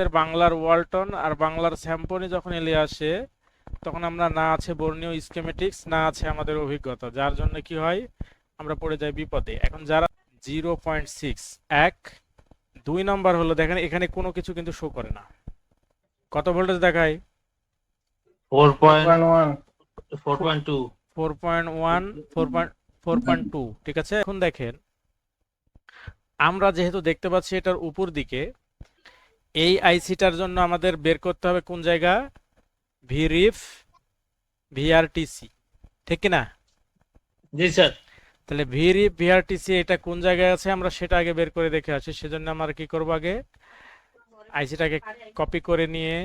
আমাদের বাংলার ওয়ালটন আর বাংলার স্যাম্পনি যখন এলে আসে তখন আমরা না আছে বর্ণীয় স্কেমেটিক্স না আছে আমাদের অভিজ্ঞতা। যার জন্য কি হয়? আমরা পড়ে যাই বিপদে। এখন যারা জিরো পয়েন্ট সিক্স এক দুই নম্বর হলো দেখেন এখানে কোনো কিছু কিন্তু শো করে না। কত ভোল্টেজ দেখায়? Four point one one. Four point two. Four point one four point four point two ঠিক আছে? এখন দেখেন আমরা যেহেতু দেখতে পাচ্ছি এটার উপর দিকে এই আইসিটার জন্য আমাদের বের করতে হবে কোন জায়গা? Vref VRTC. ঠিক না? জি স্যার। তাহলে ভিরিফ ভিআরটিসি এটা কোন জায়গায় আছে? আমরা সেটা আগে বের করে দেখে আসি। সেজন্য আমরা কি করব আগে? আইসিটাকে কপি করে নিয়ে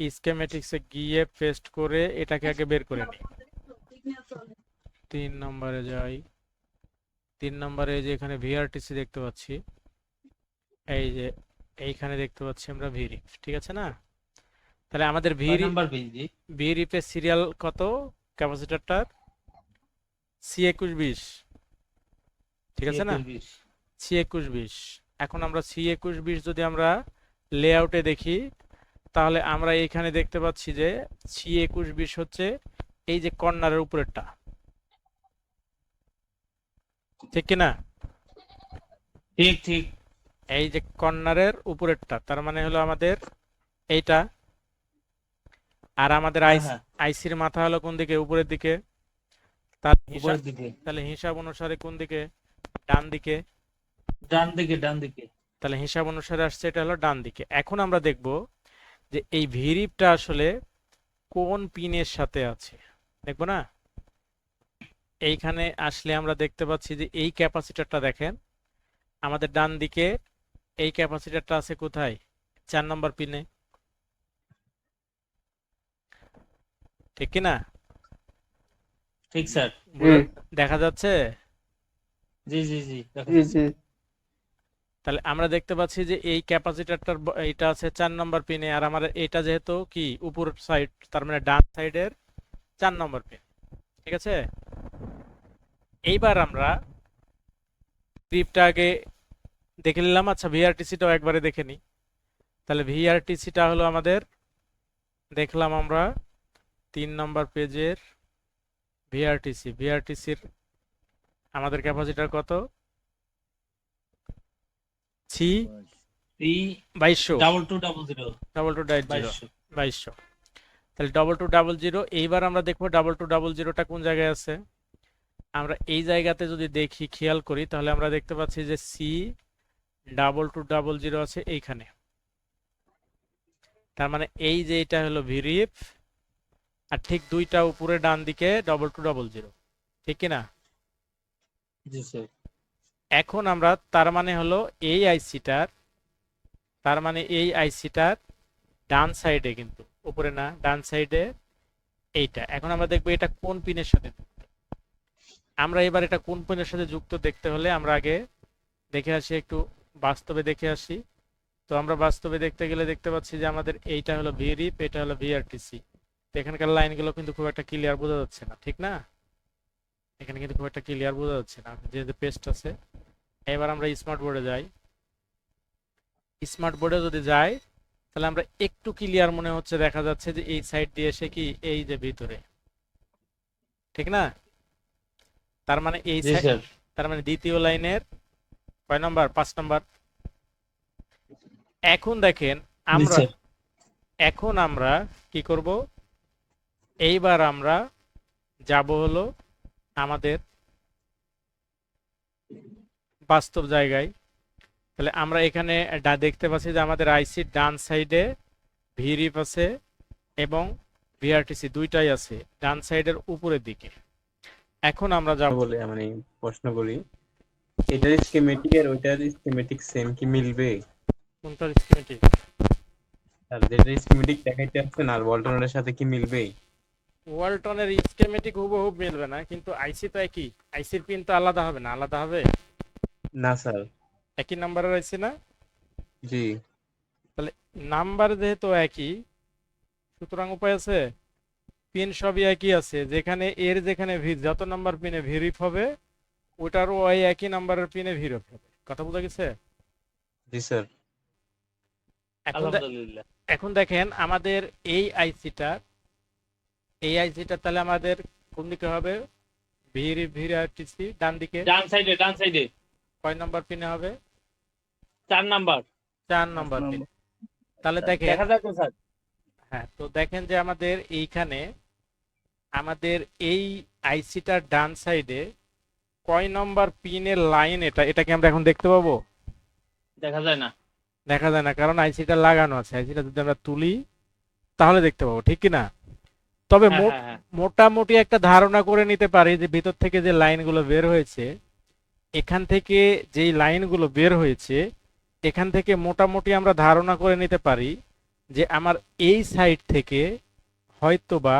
স্কেমেটিক্সে গিয়ে পেস্ট করে এটাকে আগে বের করে নিই। তিন নম্বরে যাই। তিন নম্বরে এই যে এখানে ভিআরটিসি দেখতে পাচ্ছি। এই যে এইখানে দেখতে পাচ্ছি আমরা ভিরিপ ঠিক আছে না? তাহলে আমাদের ভিরি নাম্বার পেজ সিরিয়াল কত? ক্যাপাসিটরটার? সি একুশ বিশ। ঠিক আছে না? সি একুশ বিশ। এখন আমরা সি একুশ বিশ যদি আমরা লেআউটে দেখি তাহলে আমরা এইখানে দেখতে পাচ্ছি যে সি একুশ বিশ হচ্ছে এই যে কর্নারের উপরেরটা। ঠিক কিনা? ঠিক ঠিক। এই যে কর্নারের উপরেরটা তার মানে হলো আমাদের এইটা। আর আমাদের হ্যাঁ, হ্যাঁ, আইসির মাথা হলো কোন দিকে? উপরের দিকে। তার উপরের দিকে। তাহলে হিসাব অনুসারে কোন দিকে? ডান দিকে। ডান দিকে ডান দিকে। তাহলে হিসাব অনুসারে আসছে এটা হলো ডান দিকে। এখন আমরা দেখব যে এই ভিরিপটা আসলে কোন পিনের সাথে আছে। দেখব না? এইখানে আসলে আমরা দেখতে পাচ্ছি যে এই ক্যাপাসিটরটা দেখেন। আমাদের ডান দিকে এই ক্যাপাসিটরটা আছে কোথায়? চার নম্বর পিনে। ঠিক কি না? ঠিক স্যার। দেখা যাচ্ছে? জি জি জি জি জি। তাহলে আমরা দেখতে পাচ্ছি যে এই ক্যাপাসিটরটার এটা আছে চার নম্বর পিনে আর আমার এটা যেহেতু কি উপর সাইড তার মানে ডান সাইডের চার নম্বর পিন। ঠিক আছে? এইবার আমরা স্ক্রিপ্টটা আগে দেখে নিলাম। আচ্ছা ভিআরটিসিটাও একবারে দেখে নিই। তাহলে ভিআরটিসিটা হলো আমাদের দেখলাম আমরা তিন নম্বর পেজের ভিআরটিসি ভিআরটিসির আমাদের ক্যাপাসিটার কত? সি থ্রি বাইশশো। Double two double zero. Double two ডাইট জিরো। বাইশশো। তাহলে ডবল টু ডাবল জিরো। এইবার আমরা দেখব ডাবল টু ডাবল জিরোটা কোন জায়গায় আছে। আমরা এই জায়গাতে যদি দেখি খেয়াল করি তাহলে আমরা দেখতে পাচ্ছি যে C double two double zero আছে এইখানে। তার মানে এই যে এটা হলো ভিরিপ আর ঠিক দুইটা উপরে ডান দিকে ডবল টু ডাবল জিরো। ঠিক কিনা এখন আমরা তার মানে হলো এই আইসিটার তার মানে এই আইসিটার ডান সাইডে কিন্তু উপরে না ডান সাইডে এইটা। এখন আমরা দেখব এটা কোন পিনের সাথে আমরা এবার এটা কোন পিনের সাথে যুক্ত দেখতে হলে আমরা আগে দেখে আসি একটু বাস্তবে দেখে আসি। তো আমরা বাস্তবে দেখতে গেলে দেখতে পাচ্ছি যে আমাদের এইটা হলো ভিরিপ এটা হলো ভিআরটিসি তো এখানকার লাইনগুলো কিন্তু খুব একটা ক্লিয়ার বোঝা যাচ্ছে না ঠিক না? এখানে কিন্তু খুব একটা ক্লিয়ার বোঝা যাচ্ছে না যেহেতু পেস্ট আছে। এবার আমরা স্মার্ট বোর্ডে যাই। স্মার্ট বোর্ডে যদি যাই তাহলে আমরা একটু ক্লিয়ার মনে হচ্ছে দেখা যাচ্ছে যে এই সাইড দিয়ে এসে কি এই যে ভিতরে। ঠিক না? তার মানে এই তার মানে দ্বিতীয় লাইনের কয় নাম্বার পাঁচ নাম্বার। এখন দেখেন আমরা এখন আমরা কি করব? এইবার আমরা যাব হলো আমাদের বাস্তব জায়গায়। তাহলে আমরা এখানে ডা- দেখতে পাচ্ছি যে আমাদের আইসি ডান সাইডে ভিরিপ আছে এবং ভিআরটিসি দুইটাই আছে ডান সাইডের উপরের দিকে। এখন আমরা যাব বলে মানে প্রশ্ন করি এটার স্কিমেটিক আর ওইটার স্কিমেটিক সেম কি মিলবে? কোনটার স্কিমেটিক আর যেটা স্কিমেটিক দেখাইতে আসছেন আর ওয়ালটনের সাথে কি মিলবে? ওয়ালটনের স্কিমেটিক হুবহু মিলবে না কিন্তু আইসি তো একই। আইসির পিন তো আলাদা হবে না আলাদা হবে? না স্যার। একই নাম্বারের আইসি না? জি। তাহলে নাম্বার যেহেতু একই সুতরাং উপায় আছে? পিন সবই একই আছে যেখানে এর যেখানে ভি- যত নাম্বার পিনে ভিরিপ হবে ওটারও ওই একই নাম্বারের পিনে ভিরিপ হবে কথা বোঝা গেছে? জি স্যার। এখন আলহামদুলিল্লাহ। এখন দেখেন আমাদের এই আইসিটা এই আইসিটা তাহলে আমাদের কোন দিকে হবে? ভিড় ভিআরটিসি ডান দিকে। ডান সাইডে ডান সাইডে। কয় নম্বর পিনে হবে? চার নাম্বার। চার নম্বর পিনে তাহলে দেখেন দেখা তো স্যার। হ্যাঁ তো দেখেন যে আমাদের এইখানে আমাদের এই আইসিটার ডান সাইডে কয় নম্বর পিনের লাইন এটা? এটাকে আমরা এখন দেখতে পাবো? দেখা যায় না। দেখা যায় না কারণ আইসিটা লাগানো আছে। আইসিটা যদি আমরা তুলি তাহলে দেখতে পাবো ঠিক কি না? তবে হ্যাঁ, হ্যাঁ, হ্যাঁ। মোটামুটি একটা ধারণা করে নিতে পারি যে ভিতর থেকে যে লাইনগুলো বের হয়েছে এখান থেকে যেই লাইনগুলো বের হয়েছে এখান থেকে মোটামুটি আমরা ধারণা করে নিতে পারি যে আমার এই সাইড থেকে হয়তো বা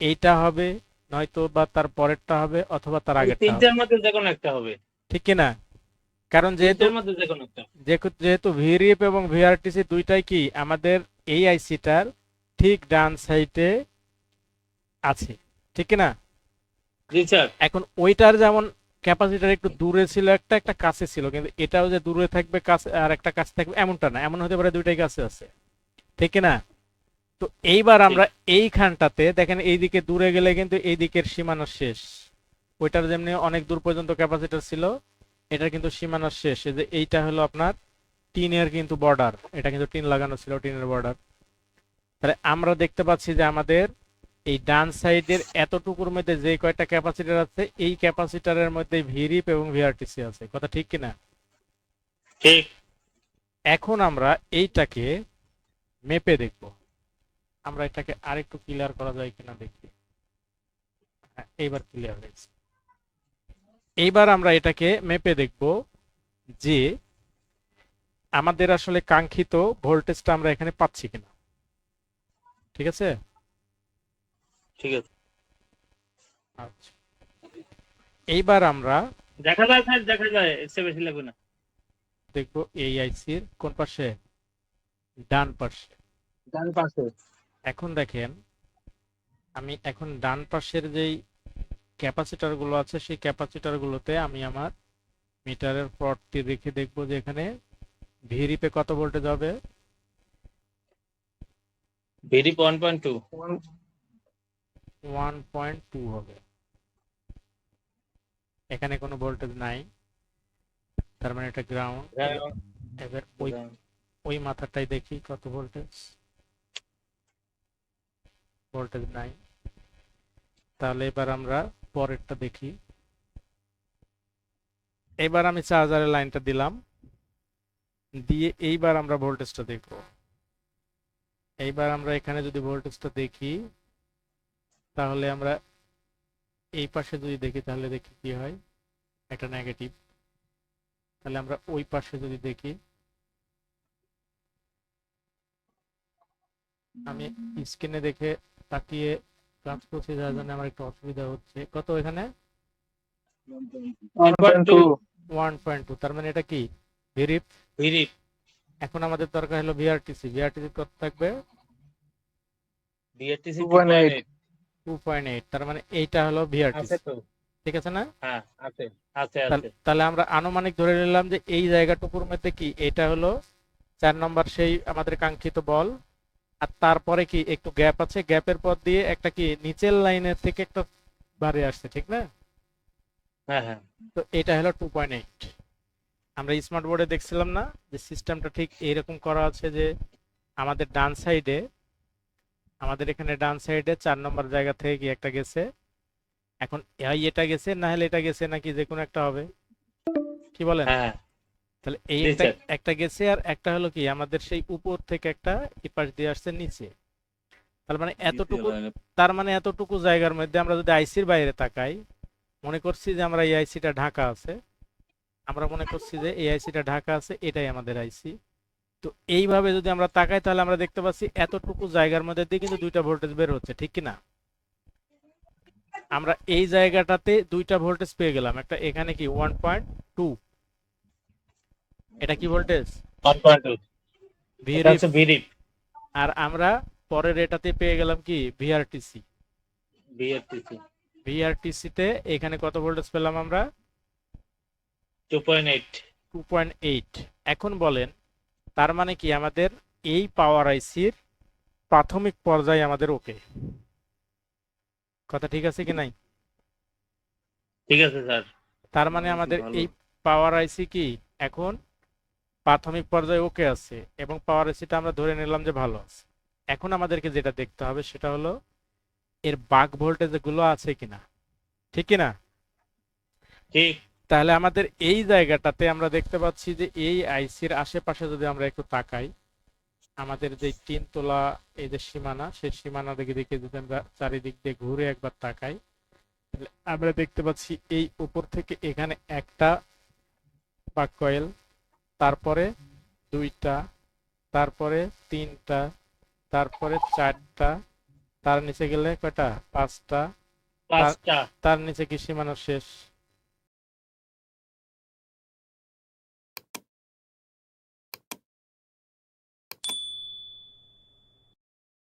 এইটা হবে নয়তো বা তার পরেরটা হবে অথবা তার আগেরটা তিনটার মধ্যে যে কোনো একটা হবে। ঠিক কি না কারণ যেহেতু যেহেতু যেহেতু ভিরিএফ এবং ভিআরটিসি দুইটাই কি আমাদের এই আইসিটার ঠিক ডান সাইডে আছে। ঠিক কি না জি স্যার। এখন ওইটার যেমন ক্যাপাসিটার একটু দূরে ছিল একটা একটা কাছে ছিল কিন্তু এটাও যে দূরে থাকবে কাছে আর একটা কাছে থাকবে এমনটা না। এমন হতে পারে দুইটাই কাছে আছে। ঠিক কি না তো এইবার আমরা এইখানটাতে দেখেন এইদিকে দূরে গেলে কিন্তু এই দিকের সীমানা শেষ। ওইটার যেমনি অনেক দূর পর্যন্ত ক্যাপাসিটার ছিল এটা কিন্তু সীমানা শেষ। এই যে এইটা হলো আপনার টিনের কিন্তু বর্ডার এটা কিন্তু টিন লাগানো ছিল টিনের বর্ডার তাহলে আমরা দেখতে পাচ্ছি যে আমাদের এই ডান সাইডের এতটুকুর মধ্যে যে কয়টা ক্যাপাসিটার আছে এই ক্যাপাসিটারের মধ্যে ভিরিপ এবং ভিআরটিসি আছে। কথা ঠিক কিনা ঠিক। এখন আমরা এইটাকে মেপে দেখব। আমরা এটাকে আরেকটু ক্লিয়ার করা যায় কিনা দেখি। হ্যাঁ এইবার ক্লিয়ার হয়েছে। এইবার আমরা এটাকে মেপে দেখব যে আমাদের আসলে কাঙ্ক্ষিত ভোল্টেজটা আমরা এখানে পাচ্ছি কিনা। ঠিক আছে? ঠিক আছে। আচ্ছা। এইবার আমরা দেখা যায় স্যার দেখা যায় বেশি লাগবে না। দেখব এই আইসির কোন পাশে? ডান পাশে। ডান পাশে। এখন দেখেন আমি এখন ডান পাশের যেই ক্যাপাসিটারগুলো আছে সেই ক্যাপাসিটার গুলোতে আমি আমার মিটারের প্লটটি রেখে দেখব যে এখানে ভিরিপে কত ভোল্টেজ হবে। Very one point two one point two হবে। এখানে কোনো ভোল্টেজ নাই। তার মানে এটা গ্রাউন্ড এবার ওই ওই মাথাটাই দেখি কত ভোল্টেজ। ভোল্টেজ নাই। তাহলে এবার আমরা পরেরটা দেখি। এবার আমি চার্জারের লাইনটা দিলাম। দিয়ে এইবার আমরা ভোল্টেজটা দেখব। এইবার আমরা এখানে যদি ভোল্টেজটা দেখি, তাহলে আমরা এই পাশে যদি দেখি, তাহলে দেখি কি হয়? এটা নেগেটিভ তাহলে আমরা ওই পাশে যদি দেখি, আমি স্ক্রিনে দেখে তাকিয়ে কাজ করছি যার জন্য আমার একটু অসুবিধা হচ্ছে। কত এখানে? ওয়ান পয়েন্ট টু তার মানে এটা কি? ভিরিপ ভেরি এখন আমাদের দরকার হলো ভিআরটিসি ভিআরটিসি কত থাকবে? বিআরটিসি 2.8 টু পয়েন্ট এইট তার মানে এইটা হলো ভিআরটিসি আছে তো। ঠিক আছে না? হ্যাঁ আছে আছে আছে। তাহলে- তাহলে আমরা আনুমানিক ধরে নিলাম যে এই জায়গাটুকুর মধ্যে কি? এটা হলো চার নম্বর সেই আমাদের কাঙ্ক্ষিত বল। আর তারপরে কি একটু গ্যাপ আছে? গ্যাপের পর দিয়ে একটা কি নিচের লাইনের থেকে একটা বাড়ি আসছে ঠিক না? হ্যাঁ হ্যাঁ। তো এটা হলো টু পয়েন্ট এইট আমরা স্মার্ট বোর্ডে দেখছিলাম না যে সিস্টেমটা ঠিক এইরকম করা আছে যে আমাদের ডান সাইডে আমাদের এখানে ডান সাইডে চার নম্বর জায়গা থেকে কি একটা গেছে? এখন এটা গেছে না হলে এটা গেছে নাকি যে কোনো একটা হবে? কি বলেন? হ্যাঁ। তাহলে এই একটা একটা গেছে আর একটা হলো কি আমাদের সেই উপর থেকে একটা এপাশ দিয়ে আসছে নিচে। তার মানে এতটুকু তার মানে এতটুকু জায়গার মধ্যে আমরা যদি আইসির বাইরে তাকাই মনে করছি যে আমরা এই আইসিটা ঢাকা আছে। আমরা মনে করছি যে এই আইসিটা ঢাকা আছে এটাই আমাদের আইসি। তো এইভাবে যদি আমরা তাকাই তাহলে আমরা দেখতে পাচ্ছি এতটুকু জায়গার মধ্যে দিয়ে কিন্তু দুইটা ভোল্টেজ বের হচ্ছে ঠিক কি না? আমরা এই জায়গাটাতে দুইটা ভোল্টেজ পেয়ে গেলাম। একটা এখানে কি ওয়ান পয়েন্ট টু এটা কি ভোল্টেজ ওয়ান পয়েন্ট টু এটা হচ্ছে ভেরি আর আমরা পরের এটাতে পেয়ে গেলাম কি? ভিআরটিসি বিআরটিসি ভিআরটিসি তে এখানে কত ভোল্টেজ পেলাম আমরা? Two point eight two point eight এখন বলেন তার মানে কি আমাদের এই পাওয়ার আইসির প্রাথমিক পর্যায়ে আমাদের ওকে কথা ঠিক আছে কি নাই? ঠিক আছে স্যার তার মানে আমাদের এই পাওয়ার আইসি কি? এখন প্রাথমিক পর্যায়ে ওকে আছে এবং পাওয়ার আইসিটা আমরা ধরে নিলাম যে ভালো আছে। এখন আমাদেরকে যেটা দেখতে হবে সেটা হলো এর বাক ভোল্টেজগুলো আছে কিনা? ঠিক কিনা? ঠিক। তাহলে আমাদের এই জায়গাটাতে আমরা দেখতে পাচ্ছি যে এই আইসির আশেপাশে যদি আমরা একটু তাকাই আমাদের যে তিন তোলা এই যে সীমানা সেই সীমানা দিকে দিকে যদি আমরা চারিদিক দিয়ে ঘুরে একবার তাকাই তাহলে আমরা দেখতে পাচ্ছি এই উপর থেকে এখানে একটা বাক কয়েল তারপরে দুইটা তারপরে তিনটা তারপরে চারটা তার নিচে গেলে কয়টা? পাঁচটা। তার নিচে কি সীমানা শেষ?